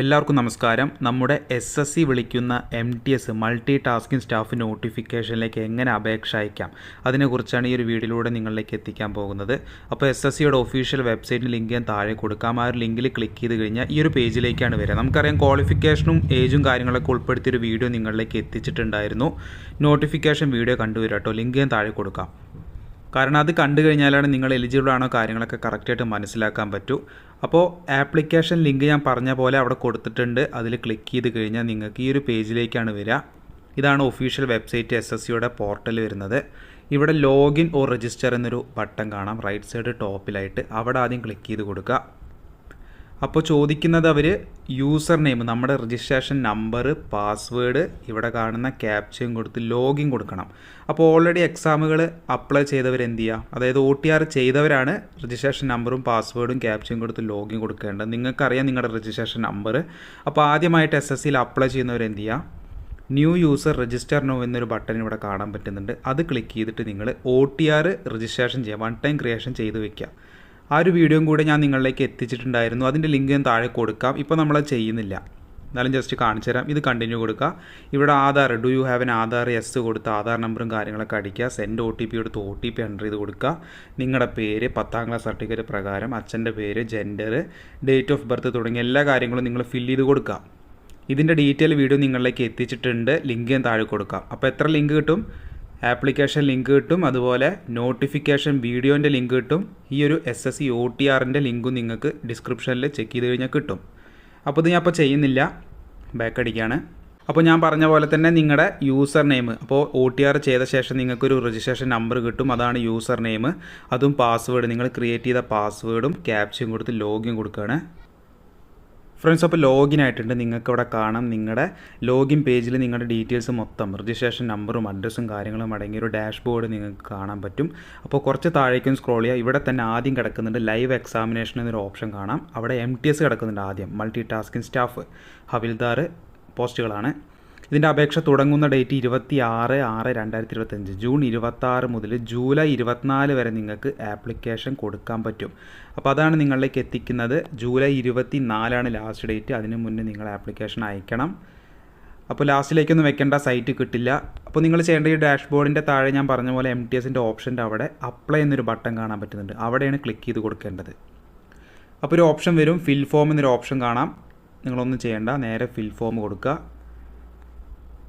എല്ലാവർക്കും നമസ്കാരം. നമ്മുടെ എസ് എസ് സി വിളിക്കുന്ന M T S multi tasking staff നോട്ടിഫിക്കേഷനിലേക്ക് എങ്ങനെ അപേക്ഷ അയക്കാം? അതിനെക്കുറിച്ചാണ് ഈ ഒരു വീഡിയോയിലൂടെ നിങ്ങളിലേക്ക് എത്തിക്കാൻ പോകുന്നത്. അപ്പോൾ എസ് എസ് സിയുടെ ഒഫീഷ്യൽ വെബ്സൈറ്റിന് ലിങ്ക് ഞാൻ താഴെ കൊടുക്കാം. ആ ഒരു ലിങ്കിൽ ക്ലിക്ക് ചെയ്ത് കഴിഞ്ഞാൽ ഈ ഒരു പേജിലേക്കാണ് വരിക. നമുക്കറിയാം ക്വാളിഫിക്കേഷനും ഏജും കാര്യങ്ങളൊക്കെ ഉൾപ്പെടുത്തിയൊരു വീഡിയോ നിങ്ങളിലേക്ക് എത്തിച്ചിട്ടുണ്ടായിരുന്നു. നോട്ടിഫിക്കേഷൻ വീഡിയോ കണ്ടുവരാം കേട്ടോ. ലിങ്ക് ഞാൻ താഴെ കൊടുക്കാം. കാരണം അത് കണ്ടു കഴിഞ്ഞാലാണ് നിങ്ങൾ എലിജിബിൾ ആണോ കാര്യങ്ങളൊക്കെ കറക്റ്റായിട്ട് മനസ്സിലാക്കാൻ പറ്റൂ. അപ്പോൾ ആപ്ലിക്കേഷൻ ലിങ്ക് ഞാൻ പറഞ്ഞ പോലെ അവിടെ കൊടുത്തിട്ടുണ്ട്. അതിൽ ക്ലിക്ക് ചെയ്ത് കഴിഞ്ഞാൽ നിങ്ങൾക്ക് ഈ ഒരു പേജിലേക്കാണ് വരിക. ഇതാണ് ഒഫീഷ്യൽ വെബ്സൈറ്റ് എസ് എസ് സിയുടെ പോർട്ടൽ വരുന്നത്. ഇവിടെ ലോഗിൻ ഓർ രജിസ്റ്റർ എന്നൊരു ബട്ടൺ കാണാം. റൈറ്റ് സൈഡ് ടോപ്പിലായിട്ട് അവിടെ ആദ്യം ക്ലിക്ക് ചെയ്ത് കൊടുക്കുക. അപ്പോൾ ചോദിക്കുന്നത് അവർ യൂസർ നെയിം നമ്മുടെ രജിസ്ട്രേഷൻ നമ്പർ പാസ്വേഡ് ഇവിടെ കാണുന്ന ക്യാപ്ചയും കൊടുത്ത് ലോഗിൻ കൊടുക്കണം. അപ്പോൾ ഓൾറെഡി എക്സാമുകൾ അപ്ലൈ ചെയ്തവർ എന്ത് ചെയ്യുക അതായത് ഒ ടി ആർ ചെയ്തവരാണ് രജിസ്ട്രേഷൻ നമ്പറും പാസ്വേഡും ക്യാപ്ചയും കൊടുത്ത് ലോഗിൻ കൊടുക്കേണ്ടത്. നിങ്ങൾക്കറിയാം നിങ്ങളുടെ രജിസ്ട്രേഷൻ നമ്പർ അപ്പോൾ ആദ്യമായിട്ട് എസ് എസ് സിയിൽ അപ്ലൈ ചെയ്യുന്നവർ എന്ത് ചെയ്യുക ന്യൂ യൂസർ രജിസ്റ്റർ നോ എന്നൊരു ബട്ടൺ ഇവിടെ കാണാൻ പറ്റുന്നുണ്ട്. അത് ക്ലിക്ക് ചെയ്തിട്ട് നിങ്ങൾ ഒ ടി ആർ രജിസ്ട്രേഷൻ ചെയ്യുക വൺ ടൈം ക്രിയേഷൻ ചെയ്ത് വെക്കുക ആ ഒരു വീഡിയോയും കൂടെ ഞാൻ നിങ്ങളിലേക്ക് എത്തിച്ചിട്ടുണ്ടായിരുന്നു. അതിന്റെ ലിങ്ക് ഞാൻ താഴെ കൊടുക്കാം. ഇപ്പോൾ നമ്മളത് ചെയ്യുന്നില്ല. എന്നാലും ജസ്റ്റ് കാണിച്ചു തരാം. ഇത് കണ്ടിന്യൂ കൊടുക്കുക. ഇവിടെ Aadhaar do you have an Aadhaar yes കൊടുത്ത് ആധാർ നമ്പറും കാര്യങ്ങളൊക്കെ അടിക്കുക. സെൻഡ് ഒ ടി പി കൊടുത്ത് ഒ ടി പി എന്റർ ചെയ്ത് കൊടുക്കുക. നിങ്ങളുടെ പേര് പത്താം ക്ലാസ് സർട്ടിഫിക്കറ്റ് പ്രകാരം അച്ഛന്റെ പേര് ജെൻഡർ ഡേറ്റ് ഓഫ് ബർത്ത് തുടങ്ങിയ എല്ലാ കാര്യങ്ങളും നിങ്ങൾ ഫില്ല് ചെയ്ത് കൊടുക്കുക. ഇതിന്റെ ഡീറ്റെയിൽ വീഡിയോ നിങ്ങളിലേക്ക് എത്തിച്ചിട്ടുണ്ട്. ലിങ്ക് ഞാൻ താഴെ കൊടുക്കാം. അപ്പോൾ എത്ര ലിങ്ക് കിട്ടും? ആപ്ലിക്കേഷൻ ലിങ്ക് കിട്ടും അതുപോലെ നോട്ടിഫിക്കേഷൻ വീഡിയോന്റെ ലിങ്ക് കിട്ടും. ഈ ഒരു S S C O T ആറിന്റെ ലിങ്കും നിങ്ങൾക്ക് ഡിസ്ക്രിപ്ഷനിൽ ചെക്ക് ചെയ്ത് കഴിഞ്ഞാൽ കിട്ടും. അപ്പോൾ ഇത് ഞാൻ അപ്പോൾ ചെയ്യുന്നില്ല. ബാക്ക് അടിക്കുകയാണ് അപ്പോൾ ഞാൻ പറഞ്ഞ പോലെ തന്നെ നിങ്ങളുടെ യൂസർ നെയിം അപ്പോൾ ഒ ടി ആർ ചെയ്ത ശേഷം നിങ്ങൾക്കൊരു രജിസ്ട്രേഷൻ നമ്പർ കിട്ടും അതാണ് യൂസർ നെയിം അതും പാസ്വേഡ് നിങ്ങൾ ക്രിയേറ്റ് ചെയ്ത പാസ്വേഡും ക്യാപ്ചയും കൊടുത്ത് ലോഗിൻ കൊടുക്കുകയാണ്. ഫ്രണ്ട്സ് അപ്പോൾ ലോഗിൻ ആയിട്ടുണ്ട്. നിങ്ങൾക്ക് ഇവിടെ കാണാം. നിങ്ങളുടെ ലോഗിൻ പേജിൽ നിങ്ങളുടെ ഡീറ്റെയിൽസ് മൊത്തം. രജിസ്ട്രേഷൻ നമ്പറും അഡ്രസ്സും കാര്യങ്ങളും അടങ്ങിയ ഒരു ഡാഷ്ബോർഡ് നിങ്ങൾക്ക് കാണാൻ പറ്റും. അപ്പോൾ കുറച്ച് താഴേക്കും സ്ക്രോൾ ചെയ്യുക ഇവിടെ തന്നെ ആദ്യം കിടക്കുന്നുണ്ട് ലൈവ് എക്സാമിനേഷൻ എന്നൊരു ഓപ്ഷൻ കാണാം. അവിടെ എം ടി എസ് കിടക്കുന്നുണ്ട് ആദ്യം. മൾട്ടി ടാസ്കിംഗ് സ്റ്റാഫ് ഹവിൽദാർ പോസ്റ്റുകളാണ് ഇതിന്റെ അപേക്ഷ തുടങ്ങുന്ന ഡേറ്റ് ഇരുപത്തി ആറ് ആറ് രണ്ടായിരത്തി ഇരുപത്തഞ്ച് ജൂൺ ഇരുപത്താറ് മുതൽ ജൂലൈ ഇരുപത്തിനാല് വരെ നിങ്ങൾക്ക് ആപ്ലിക്കേഷൻ കൊടുക്കാൻ പറ്റും. അപ്പോൾ അതാണ് നിങ്ങളിലേക്ക് എത്തിക്കുന്നത്. ജൂലൈ ഇരുപത്തി നാലാണ് ലാസ്റ്റ് ഡേറ്റ്. അതിന് മുന്നേ നിങ്ങൾ ആപ്ലിക്കേഷൻ അയക്കണം. അപ്പോൾ ലാസ്റ്റിലേക്കൊന്നും വെക്കേണ്ട സൈറ്റ് കിട്ടില്ല. അപ്പോൾ നിങ്ങൾ ചെയ്യേണ്ട ഈ ഡാഷ്ബോർഡിന്റെ താഴെ ഞാൻ പറഞ്ഞ പോലെ എം ടി എസിന്റെ ഓപ്ഷന്റെ അവിടെ അപ്ലൈ എന്നൊരു ബട്ടൺ കാണാൻ പറ്റുന്നുണ്ട്. അവിടെയാണ് ക്ലിക്ക് ചെയ്ത് കൊടുക്കേണ്ടത്. അപ്പോൾ ഒരു ഓപ്ഷൻ വരും. ഫിൽ ഫോം എന്നൊരു ഓപ്ഷൻ കാണാം. നിങ്ങളൊന്നും ചെയ്യേണ്ട. നേരെ ഫിൽ ഫോം കൊടുക്കുക.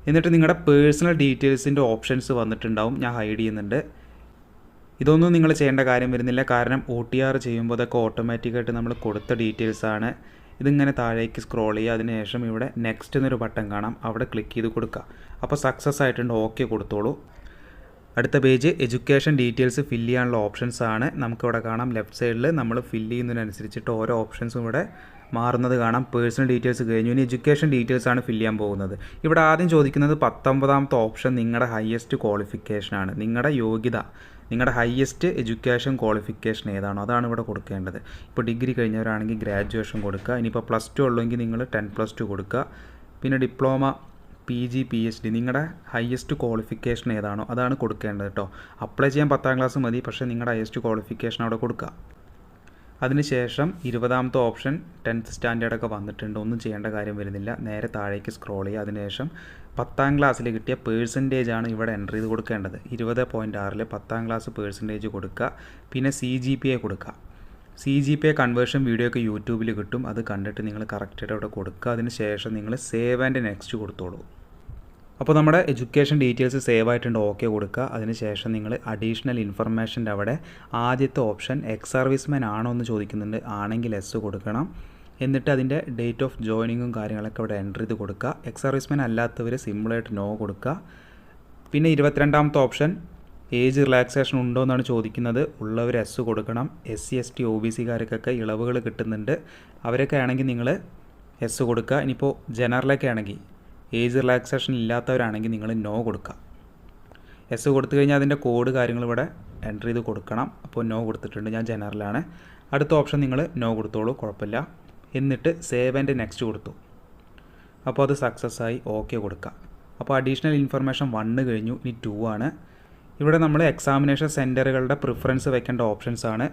എന്നിട്ട് നിങ്ങളുടെ പേഴ്സണൽ ഡീറ്റെയിൽസിന്റെ ഓപ്ഷൻസ് വന്നിട്ടുണ്ടാവും. ഞാൻ ഹൈഡ് ചെയ്യുന്നുണ്ട്. ഇതൊന്നും നിങ്ങൾ ചെയ്യേണ്ട കാര്യം വരുന്നില്ല. കാരണം ഒ ടി ആർ ചെയ്യുമ്പോൾ അതൊക്കെ ഓട്ടോമാറ്റിക്കായിട്ട് നമ്മൾ കൊടുത്ത ഡീറ്റെയിൽസ് ആണ്. ഇതിങ്ങനെ താഴേക്ക് സ്ക്രോൾ ചെയ്യുക. അതിനുശേഷം ഇവിടെ നെക്സ്റ്റ് എന്നൊരു ബട്ടൺ കാണാം. അവിടെ ക്ലിക്ക് ചെയ്ത് കൊടുക്കുക. അപ്പോൾ സക്സസ് ആയിട്ടുണ്ട്. ഓക്കെ കൊടുത്തോളൂ. അടുത്ത പേജ് എഡ്യൂക്കേഷൻ ഡീറ്റെയിൽസ് ഫില്ല് ചെയ്യാനുള്ള ഓപ്ഷൻസ് ആണ്. നമുക്കിവിടെ കാണാം. ലെഫ്റ്റ് സൈഡിൽ നമ്മൾ ഫില്ല് ചെയ്യുന്നതിനനുസരിച്ചിട്ട് ഓരോ ഓപ്ഷൻസും ഇവിടെ മാറുന്നത് കാണാം. പേഴ്സണൽ ഡീറ്റെയിൽസ് കഴിഞ്ഞു. ഇനി എഡ്യൂക്കേഷൻ ഡീറ്റെയിൽസ് ആണ് ഫില്ല് ചെയ്യാൻ പോകുന്നത്. ഇവിടെ ആദ്യം ചോദിക്കുന്നത് പത്തൊമ്പതാമത്തെ ഓപ്ഷൻ നിങ്ങളുടെ ഹയസ്റ്റ് ക്വാളിഫിക്കേഷനാണ് നിങ്ങളുടെ യോഗ്യത നിങ്ങളുടെ ഹയസ്റ്റ് എഡ്യൂക്കേഷൻ ക്വാളിഫിക്കേഷൻ ഏതാണോ അതാണ് ഇവിടെ കൊടുക്കേണ്ടത്. ഇപ്പോൾ ഡിഗ്രി കഴിഞ്ഞവരാണെങ്കിൽ ഗ്രാജുവേഷൻ കൊടുക്കുക. ഇനിയിപ്പോൾ പ്ലസ് ടു ഉള്ളെങ്കിൽ നിങ്ങൾ ടെൻ പ്ലസ് ടു കൊടുക്കുക. പിന്നെ diploma P G P H D നിങ്ങളുടെ ഹയസ്റ്റ് ക്വാളിഫിക്കേഷൻ ഏതാണോ അതാണ് കൊടുക്കേണ്ടത് കേട്ടോ അപ്ലൈ ചെയ്യാൻ പത്താം ക്ലാസ് മതി. പക്ഷേ നിങ്ങളുടെ ഹയസ്റ്റ് ക്വാളിഫിക്കേഷൻ അവിടെ കൊടുക്കുക. അതിനുശേഷം ഇരുപതാമത്തെ ഓപ്ഷൻ ടെൻത്ത് സ്റ്റാൻഡേർഡൊക്കെ വന്നിട്ടുണ്ട്. ഒന്നും ചെയ്യേണ്ട കാര്യം വരുന്നില്ല. നേരെ താഴേക്ക് സ്ക്രോൾ ചെയ്യുക. അതിനുശേഷം പത്താം ക്ലാസ്സിൽ കിട്ടിയ പേഴ്സന്റേജ് ആണ് ഇവിടെ എന്റർ ചെയ്ത് കൊടുക്കേണ്ടത്. ഇരുപത് പോയിന്റ് ആറിൽ പത്താം ക്ലാസ് പേഴ്സന്റേജ് കൊടുക്കുക. പിന്നെ സി ജി പി എ കൊടുക്കുക. C G P A conversion video ഒക്കെ യൂട്യൂബിൽ കിട്ടും. അത് കണ്ടിട്ട് നിങ്ങൾ കറക്റ്റായിട്ട് അവിടെ കൊടുക്കുക. അതിന് ശേഷം നിങ്ങൾ സേവ് ആൻഡ് നെക്സ്റ്റ് കൊടുത്തോളൂ. അപ്പോൾ നമ്മുടെ എഡ്യൂക്കേഷൻ ഡീറ്റെയിൽസ് സേവ് ആയിട്ടുണ്ട് ഓക്കെ കൊടുക്കുക. അതിനുശേഷം നിങ്ങൾ അഡീഷണൽ ഇൻഫർമേഷന്റെ അവിടെ ആദ്യത്തെ ഓപ്ഷൻ എക്സ് സർവീസ്മാൻ ആണോ എന്ന് ചോദിക്കുന്നുണ്ട്. ആണെങ്കിൽ എസ് കൊടുക്കണം. എന്നിട്ട് അതിന്റെ ഡേറ്റ് ഓഫ് ജോയിനിങ്ങും കാര്യങ്ങളൊക്കെ ഇവിടെ എന്റർ ചെയ്ത് കൊടുക്കുക. എക്സ് സർവീസ്മാൻ അല്ലാത്തവർ സിമ്പിളായിട്ട് നോ കൊടുക്കുക. പിന്നെ ഇരുപത്തിരണ്ടാമത്തെ ഓപ്ഷൻ ഏജ് റിലാക്സേഷൻ ഉണ്ടോ എന്നാണ് ചോദിക്കുന്നത്. ഉള്ളവർ എസ് കൊടുക്കണം. S C S T O B സിക്കാർക്കൊക്കെ ഇളവുകൾ കിട്ടുന്നുണ്ട്. അവരൊക്കെ ആണെങ്കിൽ നിങ്ങൾ എസ് കൊടുക്കുക. ഇനിയിപ്പോൾ ജനറലൊക്കെ ആണെങ്കിൽ ഏജ് റിലാക്സേഷൻ ഇല്ലാത്തവരാണെങ്കിൽ നിങ്ങൾ നോ കൊടുക്കുക. എസ് കൊടുത്തു കഴിഞ്ഞാൽ അതിന്റെ കോഡ് കാര്യങ്ങൾ ഇവിടെ എന്റർ ചെയ്ത് കൊടുക്കണം. അപ്പോൾ നോ കൊടുത്തിട്ടുണ്ട്. ഞാൻ ജനറലാണ് അടുത്ത ഓപ്ഷൻ നിങ്ങൾ നോ കൊടുത്തോളൂ. കുഴപ്പമില്ല. എന്നിട്ട് സേവ് ആൻഡ് നെക്സ്റ്റ് കൊടുത്തു. അപ്പോൾ അത് സക്സസ് ആയി ഓക്കെ കൊടുക്കുക. അപ്പോൾ അഡീഷണൽ ഇൻഫർമേഷൻ വണ്ണ് കഴിഞ്ഞു. ഇനി ടു ആണ്. ഇവിടെ നമ്മൾ എക്സാമിനേഷൻ സെന്ററുകളുടെ പ്രിഫറൻസ് വെക്കേണ്ട ഓപ്ഷൻസ് ആണ്.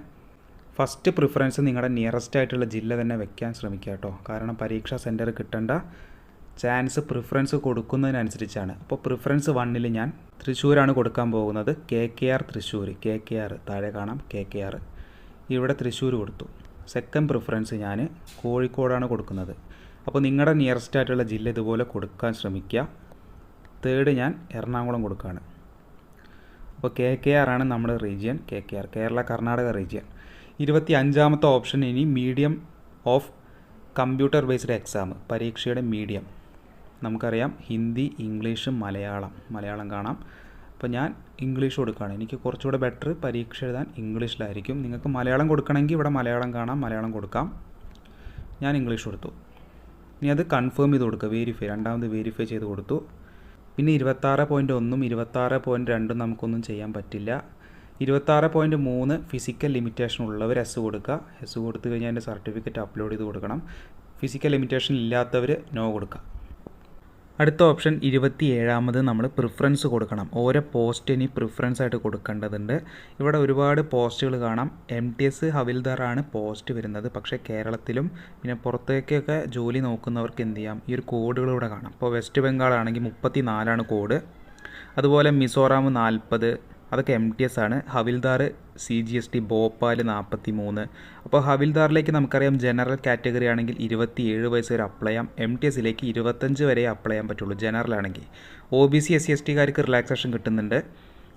ഫസ്റ്റ് പ്രിഫറൻസ് നിങ്ങളുടെ നിയറസ്റ്റ് ആയിട്ടുള്ള ജില്ല തന്നെ വെക്കാൻ ശ്രമിക്കുക കേട്ടോ. കാരണം പരീക്ഷാ സെന്റർ കിട്ടേണ്ട. ചാൻസ് പ്രിഫറൻസ് കൊടുക്കുന്നതിനനുസരിച്ചാണ്. അപ്പോൾ പ്രിഫറൻസ് വണ്ണിൽ ഞാൻ തൃശ്ശൂരാണ് കൊടുക്കാൻ പോകുന്നത്. K K R Thrissur K K R താഴെ കാണാം. കെ കെ ആർ ഇവിടെ തൃശ്ശൂർ കൊടുത്തു. സെക്കൻഡ് പ്രിഫറൻസ് ഞാൻ കോഴിക്കോടാണ് കൊടുക്കുന്നത്. അപ്പോൾ നിങ്ങളുടെ നിയറസ്റ്റ് ആയിട്ടുള്ള ജില്ല ഇതുപോലെ കൊടുക്കാൻ ശ്രമിക്കുക. തേർഡ് ഞാൻ എറണാകുളം കൊടുക്കുകയാണ് അപ്പോൾ കെ കെ ആർ ആണ് നമ്മുടെ region K K R Kerala Karnataka region ഇരുപത്തി അഞ്ചാമത്തെ ഓപ്ഷൻ ഇനി medium of computer based exam പരീക്ഷയുടെ മീഡിയം നമുക്കറിയാം ഹിന്ദി ഇംഗ്ലീഷ് മലയാളം. മലയാളം കാണാം. അപ്പോൾ ഞാൻ ഇംഗ്ലീഷ് കൊടുക്കുകയാണ്. എനിക്ക് കുറച്ചുകൂടെ ബെറ്റർ പരീക്ഷ എഴുതാൻ ഇംഗ്ലീഷിലായിരിക്കും. നിങ്ങൾക്ക് മലയാളം കൊടുക്കണമെങ്കിൽ ഇവിടെ മലയാളം കാണാം മലയാളം കൊടുക്കാം. ഞാൻ ഇംഗ്ലീഷ് കൊടുത്തു. ഇനി അത് കൺഫേം ചെയ്ത് കൊടുക്കുക. വെരിഫൈ രണ്ടാമത് വെരിഫൈ ചെയ്ത് കൊടുത്തു. പിന്നെ ഇരുപത്താറ് പോയിന്റ് ഒന്നും ഇരുപത്താറ് പോയിന്റ് രണ്ടും നമുക്കൊന്നും ചെയ്യാൻ പറ്റില്ല. ഇരുപത്താറ് പോയിന്റ് മൂന്ന് ഫിസിക്കൽ ലിമിറ്റേഷൻ ഉള്ളവർ എസ് കൊടുക്കുക. എസ് കൊടുത്തു കഴിഞ്ഞാൽ അതിന്റെ സർട്ടിഫിക്കറ്റ് അപ്ലോഡ് ചെയ്ത് കൊടുക്കണം. ഫിസിക്കൽ ലിമിറ്റേഷൻ ഇല്ലാത്തവർ നോ കൊടുക്കുക. അടുത്ത ഓപ്ഷൻ ഇരുപത്തി ഏഴാമത് നമ്മൾ പ്രിഫറൻസ് കൊടുക്കണം. ഓരോ പോസ്റ്റിന് പ്രിഫറൻസ് ആയിട്ട് കൊടുക്കേണ്ടതുണ്ട്. ഇവിടെ ഒരുപാട് പോസ്റ്റുകൾ കാണാം. എം ടി എസ് ഹവിൽദാറാണ് പോസ്റ്റ് വരുന്നത്. പക്ഷേ കേരളത്തിലും പിന്നെ പുറത്തേക്കൊക്കെ ജോലി നോക്കുന്നവർക്ക് എന്ത് ചെയ്യാം? ഈ ഒരു കോഡുകളിവിടെ കാണാം. ഇപ്പോൾ വെസ്റ്റ് ബംഗാൾ ആണെങ്കിൽ മുപ്പത്തി നാലാണ് കോഡ് അതുപോലെ മിസോറാം നാൽപ്പത്. അതൊക്കെ എം ടി എസ് ആണ്. Havildar C G S T Bhopal നാൽപ്പത്തി മൂന്ന് അപ്പോൾ ഹവിൽദാറിലേക്ക് നമുക്കറിയാം ജനറൽ കാറ്റഗറി ആണെങ്കിൽ ഇരുപത്തി ഏഴ് വയസ്സ് വരെ അപ്ലൈ ചെയ്യാം. എം ടി എസിലേക്ക് ഇരുപത്തഞ്ച് വരെ അപ്ലൈ ചെയ്യാൻ പറ്റുള്ളൂ ജനറൽ ആണെങ്കിൽ. O B C S C S ടിക്കാർക്ക് relaxation കിട്ടുന്നുണ്ട്.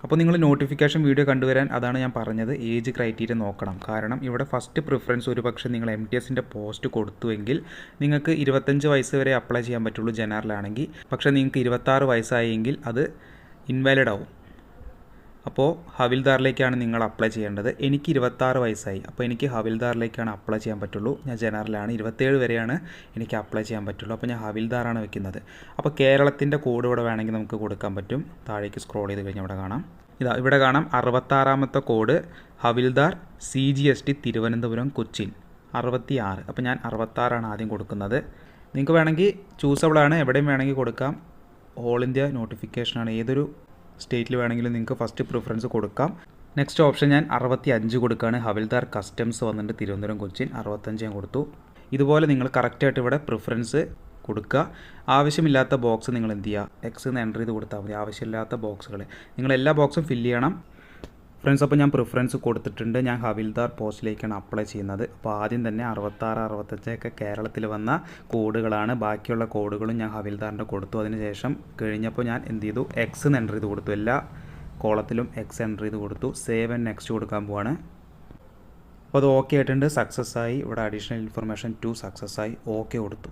അപ്പോൾ നിങ്ങൾ നോട്ടിഫിക്കേഷൻ വീഡിയോ കണ്ടുവരാൻ അതാണ് ഞാൻ പറഞ്ഞത് ഏജ് ക്രൈറ്റീരിയ നോക്കണം. കാരണം ഇവിടെ ഫസ്റ്റ് പ്രിഫറൻസ് ഒരു പക്ഷേ നിങ്ങൾ എം ടി എസിന്റെ പോസ്റ്റ് കൊടുത്തുവെങ്കിൽ നിങ്ങൾക്ക് ഇരുപത്തഞ്ച് വയസ്സ് വരെ അപ്ലൈ ചെയ്യാൻ പറ്റുള്ളൂ ജനറലാണെങ്കിൽ പക്ഷേ നിങ്ങൾക്ക് ഇരുപത്താറ് വയസ്സായെങ്കിൽ അത് ഇൻവാലിഡ് ആവും. അപ്പോൾ ഹവിൽദാറിലേക്കാണ് നിങ്ങൾ അപ്ലൈ ചെയ്യേണ്ടത്. എനിക്ക് ഇരുപത്താറ് വയസ്സായി. അപ്പോൾ എനിക്ക് ഹവിൽദാറിലേക്കാണ് അപ്ലൈ ചെയ്യാൻ പറ്റുള്ളൂ. ഞാൻ ജനറലാണ് ഇരുപത്തേഴ് വരെയാണ് എനിക്ക് അപ്ലൈ ചെയ്യാൻ പറ്റുള്ളൂ. അപ്പോൾ ഞാൻ ഹവിൽദാറാണ് വെക്കുന്നത്. അപ്പോൾ കേരളത്തിന്റെ കോഡ് ഇവിടെ വേണമെങ്കിൽ നമുക്ക് കൊടുക്കാൻ പറ്റും. താഴേക്ക് സ്ക്രോൾ ചെയ്ത് കഴിഞ്ഞാൽ ഇവിടെ കാണാം. ഇതാ ഇവിടെ കാണാം. അറുപത്താറാമത്തെ code Havildar C G S T Thiruvananthapuram Cochin. അറുപത്തി ആറ് അപ്പോൾ ഞാൻ അറുപത്താറാണ് ആദ്യം കൊടുക്കുന്നത്. നിങ്ങൾക്ക് വേണമെങ്കിൽ ചൂസബിളാണ് എവിടെയും വേണമെങ്കിൽ കൊടുക്കാം. ഓൾ ഇന്ത്യ നോട്ടിഫിക്കേഷനാണ് ഏതൊരു സ്റ്റേറ്റിൽ വേണമെങ്കിലും നിങ്ങൾക്ക് ഫസ്റ്റ് പ്രിഫറൻസ് കൊടുക്കാം. നെക്സ്റ്റ് ഓപ്ഷൻ ഞാൻ അറുപത്തി അഞ്ച് കൊടുക്കുകയാണ്. ഹവിൽദാർ കസ്റ്റംസ് വന്നിട്ട് തിരുവനന്തപുരം കൊച്ചിൻ അറുപത്തഞ്ച് ഞാൻ കൊടുത്തു. ഇതുപോലെ നിങ്ങൾ കറക്റ്റായിട്ട് ഇവിടെ പ്രിഫറൻസ് കൊടുക്കുക. ആവശ്യമില്ലാത്ത ബോക്സ് നിങ്ങൾ എന്ത് ചെയ്യുക? എക്സ് എന്ന് എന്റർ ചെയ്ത് കൊടുത്താൽ മതി. ആവശ്യമില്ലാത്ത ബോക്സുകൾ നിങ്ങൾ എല്ലാ ബോക്സും ഫില്ല് ചെയ്യണം. ഫ്രണ്ട്സ് അപ്പോൾ ഞാൻ പ്രിഫറൻസ് കൊടുത്തിട്ടുണ്ട്. ഞാൻ ഹവിൽദാർ പോസ്റ്റിലേക്കാണ് അപ്ലൈ ചെയ്യുന്നത്. അപ്പോൾ ആദ്യം തന്നെ അറുപത്താറ് അറുപത്തഞ്ചൊക്കെ കേരളത്തിൽ വന്ന കോഡുകളാണ്. ബാക്കിയുള്ള കോഡുകളും ഞാൻ ഹവിൽദാറിന്റെ കൊടുത്തു. അതിനുശേഷം കഴിഞ്ഞപ്പോൾ ഞാൻ എന്ത് ചെയ്തു? എക്സ് എന്ന് എന്റർ ചെയ്ത് കൊടുത്തു. എല്ലാ കോളത്തിലും എക്സ് എന്റർ ചെയ്ത് കൊടുത്തു. സേവ് ആൻഡ് നെക്സ്റ്റ് കൊടുക്കാൻ പോവാണ്. അപ്പോൾ അത് ഓക്കെ ആയിട്ടുണ്ട്. സക്സസ് ആയി. ഇവിടെ അഡീഷണൽ ഇൻഫർമേഷൻ ടു സക്സസ് ആയി. ഓക്കെ കൊടുത്തു.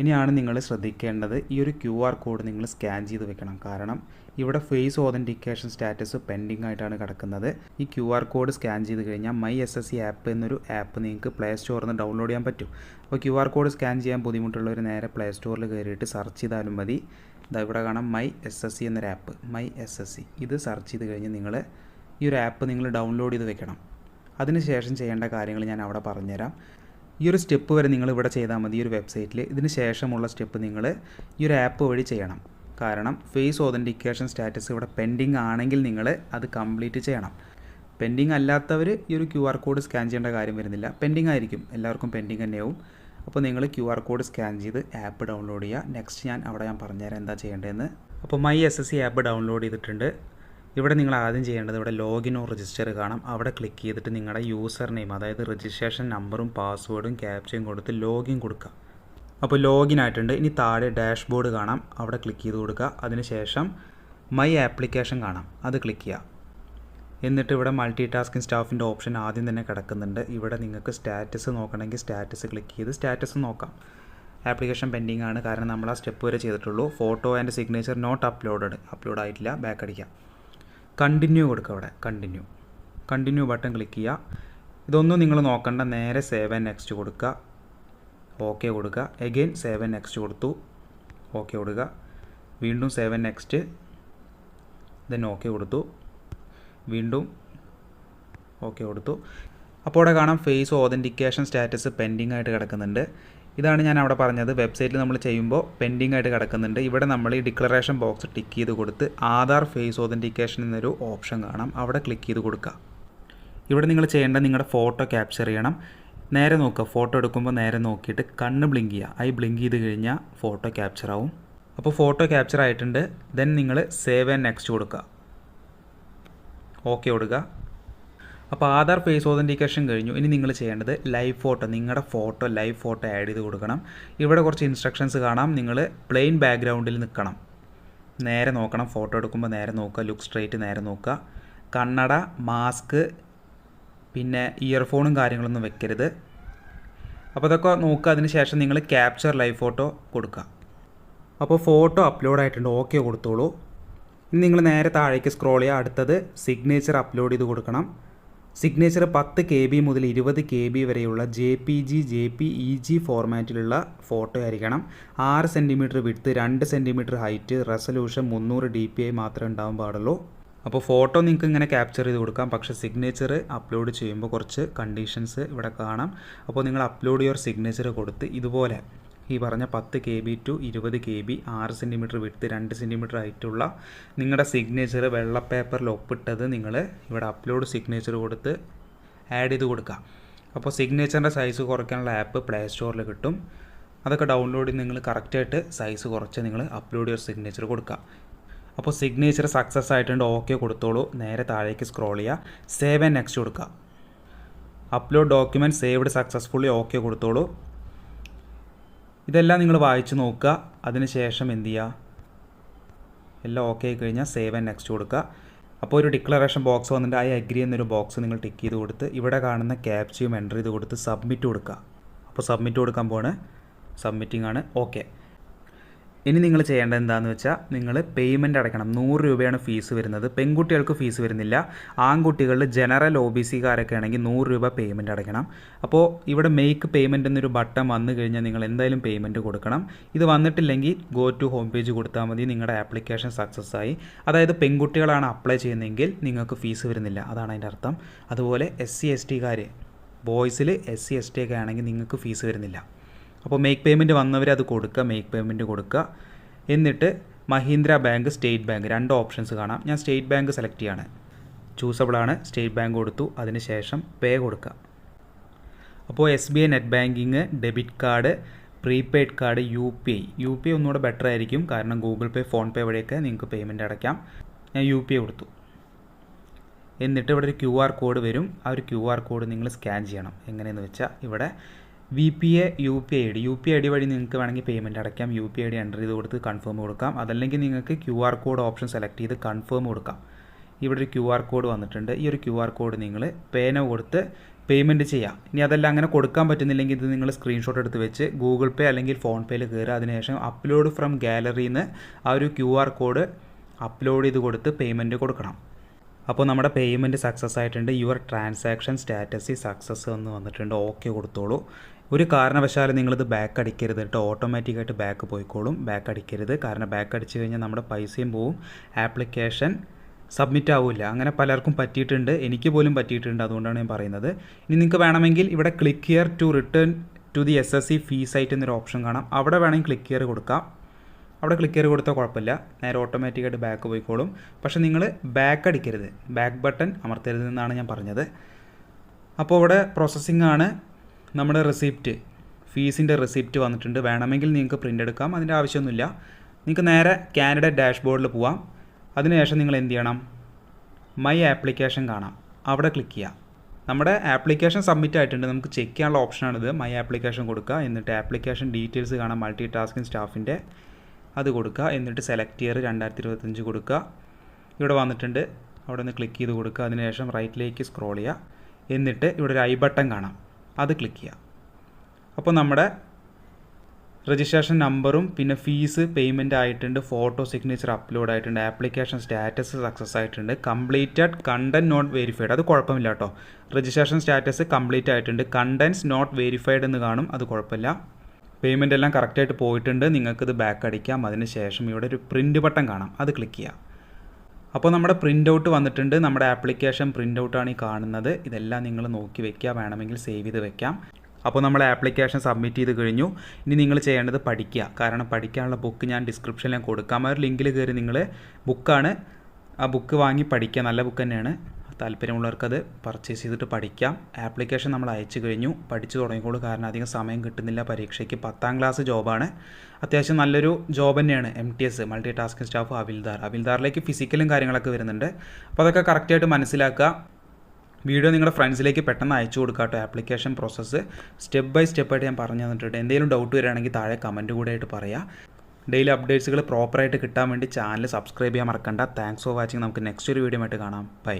ഇനിയാണ് നിങ്ങൾ ശ്രദ്ധിക്കേണ്ടത്. ഈ ഒരു ക്യു ആർ കോഡ് നിങ്ങൾ സ്കാൻ ചെയ്ത് വെക്കണം. കാരണം ഇവിടെ ഫേസ് ഓതന്റിക്കേഷൻ സ്റ്റാറ്റസ് പെൻഡിങ് ആയിട്ടാണ് കിടക്കുന്നത്. ഈ ക്യു ആർ കോഡ് സ്കാൻ ചെയ്ത് കഴിഞ്ഞാൽ my S S C app എന്നൊരു ആപ്പ് നിങ്ങൾക്ക് പ്ലേ സ്റ്റോറിൽ നിന്ന് ഡൗൺലോഡ് ചെയ്യാൻ പറ്റും. അപ്പോൾ ക്യു ആർ കോഡ് സ്കാൻ ചെയ്യാൻ ബുദ്ധിമുട്ടുള്ളവർ നേരെ പ്ലേ സ്റ്റോറിൽ കയറിയിട്ട് സെർച്ച് ചെയ്താലും മതി. ഇതാ ഇവിടെ കാണാം മൈ എസ് എസ് സി എന്നൊരു app my S S C ഇത് സെർച്ച് ചെയ്ത് കഴിഞ്ഞ് നിങ്ങൾ ഈ ഒരു ആപ്പ് നിങ്ങൾ ഡൗൺലോഡ് ചെയ്ത് വെക്കണം. അതിനുശേഷം ചെയ്യേണ്ട കാര്യങ്ങൾ ഞാൻ അവിടെ പറഞ്ഞുതരാം. ഈ ഒരു സ്റ്റെപ്പ് വരെ നിങ്ങൾ ഇവിടെ ചെയ്താൽ മതി ഈ ഒരു വെബ്സൈറ്റിൽ ഇതിന് ശേഷമുള്ള സ്റ്റെപ്പ് നിങ്ങൾ ഈ ഒരു ആപ്പ് വഴി ചെയ്യണം. കാരണം ഫേസ് ഓതന്റിക്കേഷൻ സ്റ്റാറ്റസ് ഇവിടെ പെൻഡിങ് ആണെങ്കിൽ നിങ്ങൾ അത് കംപ്ലീറ്റ് ചെയ്യണം. പെൻഡിങ് അല്ലാത്തവർ ഈ ഒരു ക്യു ആർ കോഡ് സ്കാൻ ചെയ്യേണ്ട കാര്യം വരുന്നില്ല. പെൻഡിങ് ആയിരിക്കും. എല്ലാവർക്കും പെൻഡിങ് തന്നെയാവും. അപ്പോൾ നിങ്ങൾ ക്യു ആർ കോഡ് സ്കാൻ ചെയ്ത് ആപ്പ് ഡൗൺലോഡ് ചെയ്യുക നെക്സ്റ്റ് ഞാൻ അവിടെ ഞാൻ പറഞ്ഞുതരാം എന്താ ചെയ്യേണ്ടതെന്ന്. അപ്പോൾ my S S C app download ചെയ്തിട്ടുണ്ട്. ഇവിടെ നിങ്ങൾ ആദ്യം ചെയ്യേണ്ടത് ഇവിടെ ലോഗിൻ ഓർ രജിസ്റ്റർ കാണാം. അവിടെ ക്ലിക്ക് ചെയ്തിട്ട് നിങ്ങളുടെ യൂസർ നെയിം അതായത് രജിസ്ട്രേഷൻ നമ്പറും പാസ്വേഡും ക്യാപ്ചയും കൊടുത്ത് ലോഗിൻ കൊടുക്കുക. അപ്പോൾ ലോഗിൻ ആയിട്ടുണ്ട്. ഇനി താഴെ ഡാഷ്ബോർഡ് കാണാം. അവിടെ ക്ലിക്ക് ചെയ്ത് കൊടുക്കുക. അതിനുശേഷം മൈ ആപ്ലിക്കേഷൻ കാണാം. അത് ക്ലിക്ക് ചെയ്യുക. എന്നിട്ട് ഇവിടെ മൾട്ടി ടാസ്കിങ് സ്റ്റാഫിന്റെ ഓപ്ഷൻ ആദ്യം തന്നെ കിടക്കുന്നുണ്ട്. ഇവിടെ നിങ്ങൾക്ക് സ്റ്റാറ്റസ് നോക്കണമെങ്കിൽ സ്റ്റാറ്റസ് ക്ലിക്ക് ചെയ്ത് സ്റ്റാറ്റസ് നോക്കാം. ആപ്ലിക്കേഷൻ പെൻഡിങ് ആണ്. കാരണം നമ്മൾ ആ സ്റ്റെപ്പ് വരെ ചെയ്തിട്ടുള്ളൂ. Photo and signature not uploaded upload ആയിട്ടില്ല. ബാക്ക് അടിക്കാം. കണ്ടിന്യൂ കൊടുക്കുക അവിടെ. കണ്ടിന്യൂ കണ്ടിന്യൂ ബട്ടൺ ക്ലിക്ക് ചെയ്യുക. ഇതൊന്നും നിങ്ങൾ നോക്കണ്ട. നേരെ സേവ് ആൻഡ് നെക്സ്റ്റ് കൊടുക്കുക. ഓക്കെ കൊടുക്കുക എഗെയിൻ സേവൻ നെക്സ്റ്റ് കൊടുത്തു. ഓക്കെ കൊടുക്കുക വീണ്ടും സേവൻ നെക്സ്റ്റ് ദെൻ ഓക്കെ കൊടുത്തു. വീണ്ടും ഓക്കെ കൊടുത്തു. അപ്പോൾ അവിടെ കാണാം ഫേസ് ഓതന്റിക്കേഷൻ സ്റ്റാറ്റസ് പെൻഡിങ് ആയിട്ട് കിടക്കുന്നുണ്ട്. ഇതാണ് ഞാൻ അവിടെ പറഞ്ഞത്. വെബ്സൈറ്റിൽ നമ്മൾ ചെയ്യുമ്പോൾ പെൻഡിങ് ആയിട്ട് കിടക്കുന്നുണ്ട്. ഇവിടെ നമ്മൾ ഈ ഡിക്ലറേഷൻ ബോക്സ് ടിക്ക് ചെയ്ത് കൊടുത്ത് ആധാർ ഫേസ് ഓതന്റിക്കേഷൻ എന്നൊരു ഓപ്ഷൻ കാണാം. അവിടെ ക്ലിക്ക് ചെയ്ത് കൊടുക്കുക ഇവിടെ നിങ്ങൾ ചെയ്യേണ്ടത് നിങ്ങളുടെ ഫോട്ടോ ക്യാപ്ചർ ചെയ്യണം. നേരെ നോക്കുക ഫോട്ടോ എടുക്കുമ്പോൾ നേരെ നോക്കിയിട്ട് കണ്ണ് ബ്ലിങ്ക് ചെയ്യുക ഐ ബ്ലിങ്ക് ചെയ്ത് കഴിഞ്ഞാൽ ഫോട്ടോ ക്യാപ്ചർ ആവും. അപ്പോൾ ഫോട്ടോ ക്യാപ്ചർ ആയിട്ടുണ്ട്. ദെൻ നിങ്ങൾ സേവ് ആൻഡ് നെക്സ്റ്റ് കൊടുക്കുക ഓക്കെ കൊടുക്കുക അപ്പോൾ ആധാർ ഫേസ് ഓതന്റിക്കേഷൻ കഴിഞ്ഞു. ഇനി നിങ്ങൾ ചെയ്യേണ്ടത് ലൈവ് ഫോട്ടോ നിങ്ങളുടെ ഫോട്ടോ ലൈവ് ഫോട്ടോ ആഡ് ചെയ്ത് കൊടുക്കണം. ഇവിടെ കുറച്ച് ഇൻസ്ട്രക്ഷൻസ് കാണാം. നിങ്ങൾ പ്ലെയിൻ ബാക്ക്ഗ്രൗണ്ടിൽ നിൽക്കണം നേരെ നോക്കണം. ഫോട്ടോ എടുക്കുമ്പോൾ നേരെ നോക്കുക. ലുക്ക് സ്ട്രൈറ്റ് നേരെ നോക്കുക. കണ്ണട മാസ്ക് പിന്നെ ഇയർഫോണും കാര്യങ്ങളൊന്നും വെക്കരുത്. അപ്പോൾ അതൊക്കെ നോക്കുക അതിന് ശേഷം നിങ്ങൾ ക്യാപ്ചർ ലൈവ് ഫോട്ടോ കൊടുക്കുക അപ്പോൾ ഫോട്ടോ അപ്ലോഡ് ആയിട്ടുണ്ട് ഓക്കെ കൊടുത്തോളൂ. ഇനി നിങ്ങൾ നേരെ താഴേക്ക് സ്ക്രോൾ ചെയ്യുക അടുത്തത് സിഗ്നേച്ചർ അപ്ലോഡ് ചെയ്ത് കൊടുക്കണം. സിഗ്നേച്ചർ പത്ത് കെ ബി മുതൽ ഇരുപത് കെ ബി വരെയുള്ള J P G J P E G ഫോർമാറ്റിലുള്ള photo ആയിരിക്കണം. ആറ് സെന്റിമീറ്റർ വിടുത്ത് രണ്ട് സെന്റിമീറ്റർ ഹൈറ്റ് റെസൊല്യൂഷൻ മുന്നൂറ് ഡി പി ഐ മാത്രമേ ഉണ്ടാവാൻ പാടുള്ളൂ. അപ്പോൾ ഫോട്ടോ നിങ്ങൾക്ക് ഇങ്ങനെ ക്യാപ്ചർ ചെയ്ത് കൊടുക്കാം. പക്ഷേ സിഗ്നേച്ചർ അപ്ലോഡ് ചെയ്യുമ്പോൾ കുറച്ച് കണ്ടീഷൻസ് ഇവിടെ കാണാം. അപ്പോൾ നിങ്ങൾ അപ്ലോഡ് യുവർ സിഗ്നേച്ചർ കൊടുത്ത് ഇതുപോലെ ഈ പറഞ്ഞ പത്ത് കെ ബി ടു ഇരുപത് കെ ബി ആറ് സെന്റിമീറ്റർ വിട്ട് രണ്ട് സെന്റിമീറ്റർ ആയിട്ടുള്ള നിങ്ങളുടെ സിഗ്നേച്ചർ വെള്ള പേപ്പറിൽ ഒപ്പിട്ടത് നിങ്ങൾ ഇവിടെ അപ്ലോഡ് സിഗ്നേച്ചർ കൊടുത്ത് ആഡ് ചെയ്ത് കൊടുക്കുക അപ്പോൾ സിഗ്നേച്ചറിന്റെ സൈസ് കുറയ്ക്കാനുള്ള ആപ്പ് പ്ലേ സ്റ്റോറിൽ കിട്ടും. അതൊക്കെ ഡൗൺലോഡ് ചെയ്ത് നിങ്ങൾ കറക്റ്റായിട്ട് സൈസ് കുറച്ച് നിങ്ങൾ അപ്ലോഡ് യുവർ സിഗ്നേച്ചർ കൊടുക്കുക അപ്പോൾ സിഗ്നേച്ചർ സക്സസ് ആയിട്ടുണ്ട്. ഓക്കെ കൊടുത്തോളൂ. നേരെ താഴേക്ക് സ്ക്രോൾ ചെയ്യുക. സേവ് ആൻഡ് നെക്സ്റ്റ് കൊടുക്കുക. Upload document saved successfully okay കൊടുത്തോളൂ. ഇതെല്ലാം നിങ്ങൾ വായിച്ച് നോക്കുക. അതിനുശേഷം എന്ത് ചെയ്യുക? എല്ലാം ഓക്കെ ആയി കഴിഞ്ഞാൽ സേവ് ആൻഡ് നെക്സ്റ്റ് കൊടുക്കുക. അപ്പോൾ ഒരു ഡിക്ലറേഷൻ ബോക്സ് വന്നിട്ട് ഐ അഗ്രി എന്നൊരു ബോക്സ് നിങ്ങൾ ടിക്ക് ചെയ്ത് കൊടുത്ത് ഇവിടെ കാണുന്ന ക്യാപ്ചയും എന്റർ ചെയ്ത് കൊടുത്ത് സബ്മിറ്റ് കൊടുക്കുക. അപ്പോൾ സബ്മിറ്റ് കൊടുക്കാൻ പോണേ സബ്മിറ്റിംഗ് ആണ്. ഓക്കെ ഇനി നിങ്ങൾ ചെയ്യേണ്ടത് എന്താണെന്ന് വെച്ചാൽ നിങ്ങൾ പേയ്മെന്റ് അടയ്ക്കണം. നൂറ് രൂപയാണ് ഫീസ് വരുന്നത്. പെൺകുട്ടികൾക്ക് ഫീസ് വരുന്നില്ല. ആൺകുട്ടികളിൽ ജനറൽ ഒ ബി സിക്കാരൊക്കെ ആണെങ്കിൽ നൂറ് രൂപ പേയ്മെന്റ് അടയ്ക്കണം. അപ്പോൾ ഇവിടെ മേക്ക് പേയ്മെന്റ് എന്നൊരു ബട്ടൺ വന്നു കഴിഞ്ഞാൽ നിങ്ങൾ എന്തായാലും പേയ്മെന്റ് കൊടുക്കണം. ഇത് വന്നിട്ടില്ലെങ്കിൽ ഗോ ടു ഹോം പേജ് കൊടുത്താൽ മതി. നിങ്ങളുടെ ആപ്ലിക്കേഷൻ സക്സസ് ആയി. അതായത് പെൺകുട്ടികളാണ് അപ്ലൈ ചെയ്യുന്നതെങ്കിൽ നിങ്ങൾക്ക് ഫീസ് വരുന്നില്ല. അതാണ് അതിന്റെ അർത്ഥം. അതുപോലെ എസ് സി എസ് ടിക്കാർ ബോയ്സിൽ എസ് സി എസ് ടി ഒക്കെ ആണെങ്കിൽ നിങ്ങൾക്ക് ഫീസ് വരുന്നില്ല. അപ്പോൾ മേക്ക് പേയ്മെന്റ് വന്നവർ അത് കൊടുക്കുക മേക്ക് പേയ്മെന്റ് കൊടുക്കുക. എന്നിട്ട് മഹീന്ദ്ര ബാങ്ക് സ്റ്റേറ്റ് ബാങ്ക് രണ്ട് ഓപ്ഷൻസ് കാണാം. ഞാൻ സ്റ്റേറ്റ് ബാങ്ക് സെലക്ട് ചെയ്യാണ്. ചൂസബിളാണ് സ്റ്റേറ്റ് ബാങ്ക് കൊടുത്തു. അതിന് ശേഷം പേ കൊടുക്കുക. അപ്പോൾ S B I net banking debit card prepaid card U P I. U P I ഒന്നുകൂടെ ബെറ്റർ ആയിരിക്കും. കാരണം ഗൂഗിൾ പേ ഫോൺ പേ വഴിയൊക്കെ നിങ്ങൾക്ക് പേയ്മെന്റ് അടയ്ക്കാം. ഞാൻ യു പി ഐ കൊടുത്തു. എന്നിട്ട് ഇവിടെ ഒരു ക്യു ആർ കോഡ് വരും. ആ ഒരു ക്യു ആർ കോഡ് നിങ്ങൾ സ്കാൻ ചെയ്യണം. എങ്ങനെയെന്ന് വെച്ചാൽ ഇവിടെ V P A U P I D U P I D വഴി നിങ്ങൾക്ക് വേണമെങ്കിൽ പേയ്മെന്റ് അടയ്ക്കാം. U P I D enter ചെയ്ത് കൊടുത്ത് കൺഫേം കൊടുക്കാം. അതല്ലെങ്കിൽ നിങ്ങൾക്ക് Q R code option select ചെയ്ത് കൺഫേം കൊടുക്കാം. ഇവിടെ ഒരു ക്യു ആർ കോഡ് വന്നിട്ടുണ്ട്. ഈ ഒരു ക്യു ആർ കോഡ് നിങ്ങൾ പേന കൊടുത്ത് പേയ്മെന്റ് ചെയ്യാം. ഇനി അതെല്ലാം അങ്ങനെ കൊടുക്കാൻ പറ്റുന്നില്ലെങ്കിൽ ഇത് നിങ്ങൾ സ്ക്രീൻഷോട്ട് എടുത്ത് വെച്ച് ഗൂഗിൾ പേ അല്ലെങ്കിൽ ഫോൺ പേയിൽ കയറുക അതിനുശേഷം അപ്ലോഡ് ഫ്രം ഗാലറിയിൽ നിന്ന് ആ ഒരു ക്യു ആർ കോഡ് അപ്ലോഡ് ചെയ്ത് കൊടുത്ത് പേയ്മെന്റ് കൊടുക്കണം. അപ്പോൾ നമ്മുടെ പേയ്മെന്റ് സക്സസ് ആയിട്ടുണ്ട്. യുവർ ട്രാൻസാക്ഷൻ സ്റ്റാറ്റസ് സക്സസ് എന്ന് വന്നിട്ടുണ്ട്. ഓക്കെ കൊടുത്തോളൂ. ഒരു കാരണവശാലും നിങ്ങളിത് ബാക്ക് അടിക്കരുത് കേട്ടോ ഓട്ടോമാറ്റിക്കായിട്ട് ബാക്ക് പോയിക്കോളും. ബാക്ക് അടിക്കരുത്. കാരണം ബാക്ക് അടിച്ചു കഴിഞ്ഞാൽ നമ്മുടെ പൈസയും പോവും. ആപ്ലിക്കേഷൻ സബ്മിറ്റ് ആവില്ല. അങ്ങനെ പലർക്കും പറ്റിയിട്ടുണ്ട്. എനിക്ക് പോലും പറ്റിയിട്ടുണ്ട് അതുകൊണ്ടാണ് ഞാൻ പറയുന്നത്. ഇനി നിങ്ങൾക്ക് വേണമെങ്കിൽ ഇവിടെ click here to return to the S S C fees site എന്നൊരു ഓപ്ഷൻ കാണാം. അവിടെ വേണമെങ്കിൽ ക്ലിക്ക് ഹിയർ കൊടുക്കാം. അവിടെ ക്ലിക്ക് ചെയ്ത് കൊടുത്താൽ കുഴപ്പമില്ല. നേരെ ഓട്ടോമാറ്റിക്കായിട്ട് ബാക്ക് പോയിക്കോളും. പക്ഷേ നിങ്ങൾ ബാക്ക് അടിക്കരുത്. ബാക്ക് ബട്ടൺ അമർത്തരുത് എന്നാണ് ഞാൻ പറഞ്ഞത്. അപ്പോൾ ഇവിടെ പ്രോസസ്സിംഗ് ആണ്. നമ്മുടെ റെസിപ്റ്റ് ഫീസിന്റെ റെസിപ്റ്റ് വന്നിട്ടുണ്ട്. വേണമെങ്കിൽ നിങ്ങൾക്ക് പ്രിന്റ് എടുക്കാം. അതിന്റെ ആവശ്യമൊന്നുമില്ല. നിങ്ങൾക്ക് നേരെ കാനഡ ഡാഷ്ബോർഡിൽ പോവാം. അതിനുശേഷം നിങ്ങൾ എന്ത് ചെയ്യണം? മൈ ആപ്ലിക്കേഷൻ കാണാം. അവിടെ ക്ലിക്ക് ചെയ്യാം. നമ്മുടെ ആപ്ലിക്കേഷൻ സബ്മിറ്റ് ആയിട്ടുണ്ട്. നമുക്ക് ചെക്ക് ചെയ്യാനുള്ള ഓപ്ഷനാണിത് മൈ ആപ്ലിക്കേഷൻ കൊടുക്കുക. എന്നിട്ട് ആപ്ലിക്കേഷൻ ഡീറ്റെയിൽസ് കാണാം. മൾട്ടി ടാസ്കിങ് സ്റ്റാഫിന്റെ അത് കൊടുക്കുക. എന്നിട്ട് സെലക്ട് ഇയർ രണ്ടായിരത്തി ഇരുപത്തഞ്ച് കൊടുക്കുക. ഇവിടെ വന്നിട്ടുണ്ട്. അവിടെ നിന്ന് ക്ലിക്ക് ചെയ്ത് കൊടുക്കുക. അതിനുശേഷം റൈറ്റിലേക്ക് സ്ക്രോൾ ചെയ്യുക. എന്നിട്ട് ഇവിടെ ഒരു ഐ ബട്ടൺ കാണാം. അത് ക്ലിക്ക് ചെയ്യുക അപ്പോൾ നമ്മുടെ രജിസ്ട്രേഷൻ നമ്പറും പിന്നെ ഫീസ് പേയ്മെന്റ് ആയിട്ടുണ്ട് ഫോട്ടോ സിഗ്നേച്ചർ അപ്ലോഡ് ആയിട്ടുണ്ട് ആപ്ലിക്കേഷൻ സ്റ്റാറ്റസ് സക്സസ് ആയിട്ടുണ്ട് കംപ്ലീറ്റഡ് കണ്ടന്റ് നോട്ട് വെരിഫൈഡ് അത് കുഴപ്പമില്ല കേട്ടോ. രജിസ്ട്രേഷൻ സ്റ്റാറ്റസ് കംപ്ലീറ്റ് ആയിട്ടുണ്ട് കണ്ടൻസ് നോട്ട് വെരിഫൈഡ് എന്ന് കാണും അത് കുഴപ്പമില്ല. പേയ്മെന്റ് എല്ലാം കറക്റ്റായിട്ട് പോയിട്ടുണ്ട് നിങ്ങൾക്കിത് ബാക്ക് അടിക്കാം അതിന് ശേഷം ഇവിടെ ഒരു പ്രിന്റ് ബട്ടൺ കാണാം അത് ക്ലിക്ക് ചെയ്യാം. അപ്പോൾ നമ്മുടെ പ്രിന്റ് ഔട്ട് വന്നിട്ടുണ്ട്. നമ്മുടെ ആപ്ലിക്കേഷൻ പ്രിന്റ് ഔട്ടാണ് ഈ കാണുന്നത്. ഇതെല്ലാം നിങ്ങൾ നോക്കി വെക്കുക. വേണമെങ്കിൽ സേവ് ചെയ്ത് വെക്കാം. അപ്പോൾ നമ്മൾ ആപ്ലിക്കേഷൻ സബ്മിറ്റ് ചെയ്ത് കഴിഞ്ഞു. ഇനി നിങ്ങൾ ചെയ്യേണ്ടത് പഠിക്കുക. കാരണം പഠിക്കാനുള്ള ബുക്ക് ഞാൻ ഡിസ്ക്രിപ്ഷനിൽ കൊടുക്കാം. ആ ഒരു ലിങ്കിൽ കയറി നിങ്ങൾ ബുക്കാണ് ആ ബുക്ക് വാങ്ങി പഠിക്കുക. നല്ല ബുക്ക് തന്നെയാണ്. താല്പര്യമുള്ളവർക്കത് പർച്ചേസ് ചെയ്തിട്ട് പഠിക്കാം. ആപ്ലിക്കേഷൻ നമ്മൾ അയച്ചു കഴിഞ്ഞു. പഠിച്ചു തുടങ്ങിക്കോളൂ കാരണം അധികം സമയം കിട്ടുന്നില്ല. പരീക്ഷയ്ക്ക് പത്താം ക്ലാസ് ജോബാണ്. അത്യാവശ്യം നല്ലൊരു ജോബ് തന്നെയാണ് M T S multi tasking staff Havildar. അവിൽദാറിലേക്ക് ഫിസിക്കലും കാര്യങ്ങളൊക്കെ വരുന്നുണ്ട്. അപ്പോൾ അതൊക്കെ കറക്റ്റായിട്ട് മനസ്സിലാക്കുക. വീഡിയോ നിങ്ങളുടെ ഫ്രണ്ട്സിലേക്ക് പെട്ടെന്ന് അയച്ചു കൊടുക്കുക കേട്ടോ ആപ്ലിക്കേഷൻ പ്രോസസ്സ് സ്റ്റെപ്പ് ബൈ സ്റ്റെപ്പായിട്ട് ഞാൻ പറഞ്ഞു തന്നിട്ടുണ്ട്. എന്തെങ്കിലും ഡൗട്ട് വരികയാണെങ്കിൽ താഴെ കമന്റ് കൂടെ ആയിട്ട് പറയാം. ഡെയിലി അപ്ഡേറ്റ്സുകൾ പ്രോപ്പറായിട്ട് കിട്ടാൻ വേണ്ടി ചാനൽ സബ്സ്ക്രൈബ് ചെയ്യാൻ മറക്കണ്ട. താങ്ക്സ് ഫോർ വാച്ചിങ് നമുക്ക് നെക്സ്റ്റ് ഒരു വീഡിയോ ആയിട്ട് കാണാം. ബൈ